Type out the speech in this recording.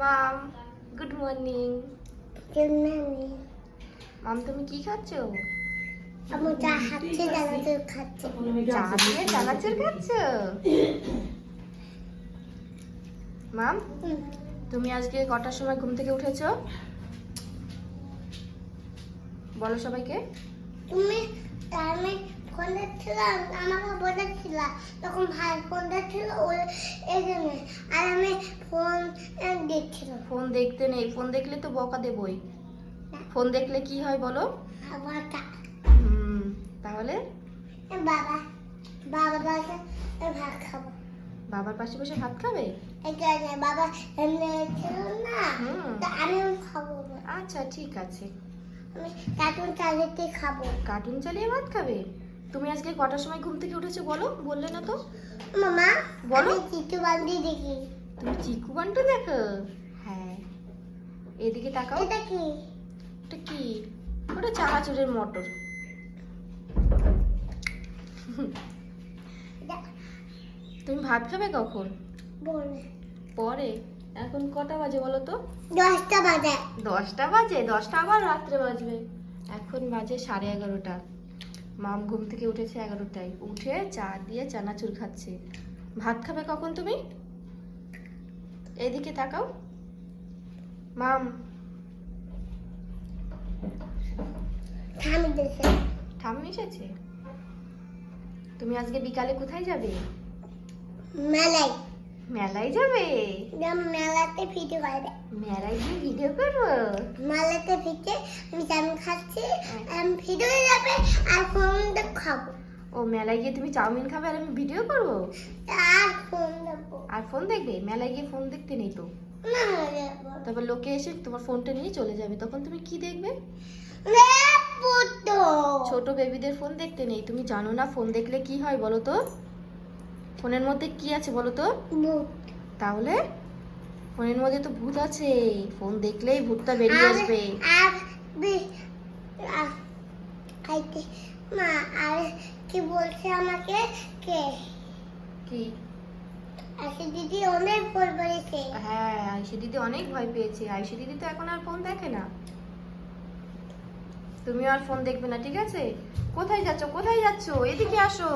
মাম good morning জন্মানি মাম তুমি কি খাচ্ছ? আমার যা হাঁটছে জানাতে খাচ্ছে। চা দিয়ে চানাচুর খাচ্ছ? মাম তুমি আজকে কটার সময় ঘুম থেকে উঠেছো? বলো সবাইকে। তুমি আমি ফোন দেখছিলাম আমাকে বলেছিল তখন ভাই ফোন দেখছিল ওই এই জন্য। আর আমি ফোন দেখছিলাম। ফোন দেখতে নেই ফোন দেখলে তো বকা দেবই। ফোন দেখলে কি হয় বলো? আবার হুম তাহলে? বাবা বাবা দাকে ভাত খাব। বাবার পাশে বসে ভাত খাবে? বাবা ছিল না আমিও খাব। আচ্ছা ঠিক আছে। আমি কার্টুন চালিয়ে খাব। কার্টুন চালিয়ে ভাত খাবে? তুমি আজকে কটার সময় ঘুম থেকে উঠেছো বলো? বললে না তো। মামা বলো। চিকু বান্দি দেখি। তুমি চিকু বান্টু দেখো? হ্যাঁ। এদিকে তাকাও। এটা কি? ওটা কি? ওটা চানাচুরের মটর। এটা। তুমি ভাত খাবে কখন? বলে। পরে। এখন কটা বাজে বলো তো? দশটা বাজে। দশটা বাজে? দশটা আবার রাত্রে বাজবে। এখন বাজে সাড়ে এগারোটা। মাম ঘুম থেকে উঠেছে এগারোটায়। উঠে চা দিয়ে চানাচুর খাচ্ছে। ভাত খাবে কখন তুমি? এদিকে তাকাও। মাম। ঠাম্মি এসেছে। তুমি আজকে বিকালে কোথায় যাবে? মেলাই মেলায় যাবে? মেলাতে ফিটে করে মেলায় গিয়ে ভিডিও করব মেলাতে ফিটে আমি চাউমিন খাচ্ছি ভিডিও যাবে আর খাব। ও মেলায় গিয়ে তুমি চাউমিন খাবে আর আমি ভিডিও করব? আর ফোন দেবো। আর ফোন দেখবে? মেলায় গিয়ে ফোন দেখতে নেই তো? তারপর লোকে এসে তোমার ফোনটা নিয়ে চলে যাবে। তখন তুমি কি দেখবে? ছোট বেবিদের ফোন দেখতে নেই। তুমি জানো না ফোন দেখলে কি হয় বলো তো? ফোনের মধ্যে কি আছে বলো তো? তাহলে? ফোনের মধ্যে তো ভূত আছে ফোন দেখলেই ভূতটা বেরিয়ে আসবে। খাইতে মা আর কি বলছে আমাকে? কে? কি? আসে দিদি অনেক বল বলেছে হ্যাঁ আয়ুষি দিদি অনেক ভয় পেয়েছে। আয়ুষি দিদি তো এখন আর ফোন দেখে না। তুমি আর ফোন দেখবে না ঠিক আছে? কোথায় যাচ্ছ? কোথায় যাচ্ছ? এদিকে আসো।